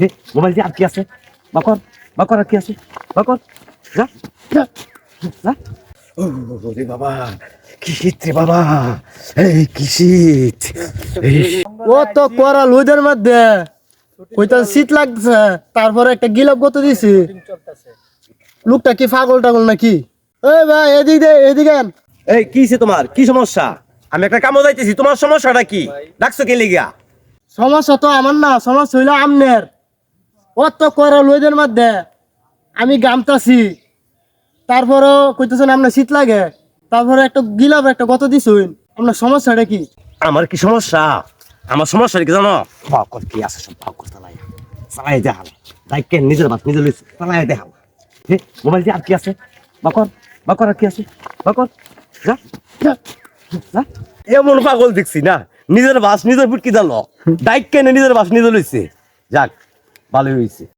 হে mobile দিয়ে আর কি আছে? বাকর বাকর আর কি আছে? বাকর যা যা ওরে বাবা কি শীত রে বাবা এই কি শীত। ও তো করা লুদের মধ্যে। শীত লাগছে তারপরে একটা গিলাপ কত দিছি। লোকটা কি পাগল টাগল নাকি? এই ভাই এদিক দে এদিকে এই কি তোমার? কি সমস্যা? আমি একটা কামো যাইতেছি তোমার সমস্যাটা কি? ডাকছো কে লিগা? সমস্যা তো আমার না সমস্যা হইল আমনের। ও তো করা লুদের মধ্যে আমি গামতাছি। তারপরেও কইতেছেন আপনার শীত লাগে? তারপরে একটা গিলাপ একটা কত দিছুন। আপনার সমস্যাটা কি? আমার কি সমস্যা? আমার সমস্যা কি জানো? ভাব কর কি আছে সব ভাব কর চালাই চালাই দেখাল। দায়িত্ব নিজের বাস নিজে লইছে। চালাই দেখাল। হে মোবাইল দিয়ে আর কি আছে? বাকর বাকর আর কি আছে? বাকর যা এমন পাগল দেখছি না। নিজের বাস নিজের ফুটকি দিল দায়িত্ব নিজের বাস নিজে লইছে? যাক Valeu, Isse.